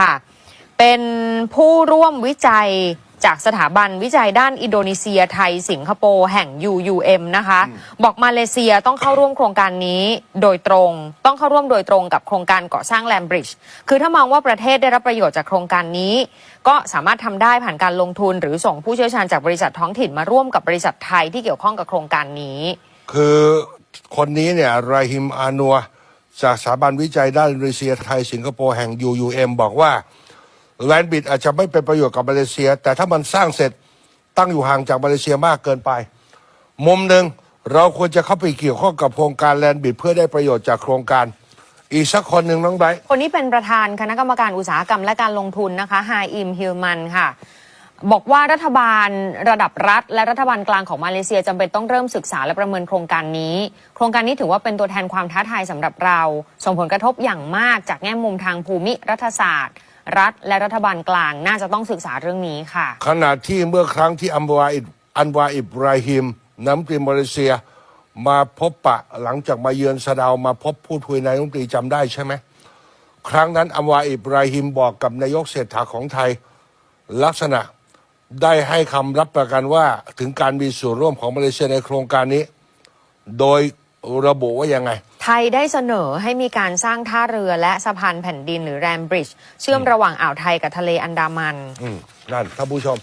ค่ะ เป็นผู้ร่วมวิจัยจากสถาบันวิจัยด้านอินโดนีเซียไทยสิงคโปร์แห่ง UUM นะคะ บอกมาเลเซียต้องเข้าร่วมโครงการนี้โดยตรง ต้องเข้าร่วมโดยตรงกับโครงการก่อสร้างแลมบริดจ์คือถ้ามองว่าประเทศได้รับประโยชน์จากโครงการนี้ ก็สามารถทำได้ผ่านการลงทุน หรือส่งผู้เชี่ยวชาญจากบริษัทท้องถิ่นมาร่วมกับบริษัทไทยที่เกี่ยวข้องกับโครงการนี้ คือคนนี้เนี่ยราฮิมอานัว จากสถาบันวิจัยด้านอินโดนีเซียไทยสิงคโปร์แห่ง UUM บอกว่าแลนบิดอาจจะไม่เป็นประโยชน์กับมาเลเซีย แต่ถ้ามันสร้างเสร็จตั้งอยู่ห่างจากมาเลเซียมากเกินไป มุมหนึ่งเราควรจะเข้าไปเกี่ยวข้องกับโครงการแลนบิดเพื่อได้ประโยชน์จากโครงการ อีกสักคนหนึ่งน้องไบคนนี้เป็นประธานคณะกรรมการอุตสาหกรรมและการลงทุนนะคะไฮอิมฮิลมันค่ะ บอกว่ารัฐบาลระดับรัฐ และรัฐบาลกลางของมาเลเซียจำเป็นต้องเริ่มศึกษาและประเมินโครงการนี้ โครงการนี้ถือว่าเป็นตัวแทนความท้าทายสำหรับเรา ส่งผลกระทบอย่างมากจากแง่มุมทางภูมิรัฐศาสตร์ รัฐ และรัฐบาลกลางน่าจะต้องศึกษาเรื่องนี้ค่ะ ขณะที่เมื่อครั้งที่อัมวาอิบอันวาอิบราฮิมน้ำตรีมาเลเซีย มาพบปะหลังจากมาเยือนสะดาวมาพบพูดคุยนายกรัฐมนตรีจำได้ใช่ไหมครั้งนั้นอัมวาอิบราฮิมบอกกับนายกเศรษฐาของไทย ลักษณะ ได้ให้คำรับประกันว่าถึงการมีส่วนร่วมของมาเลเซียในโครงการนี้ โดยระบุว่ายังไง ไทยได้เสนอให้มีการสร้างท่าเรือและสะพานแผ่นดินหรือแรมบริดจ์เชื่อมระหว่างอ่าวไทยกับทะเลอันดามัน อืมนั่นท่านผู้ชม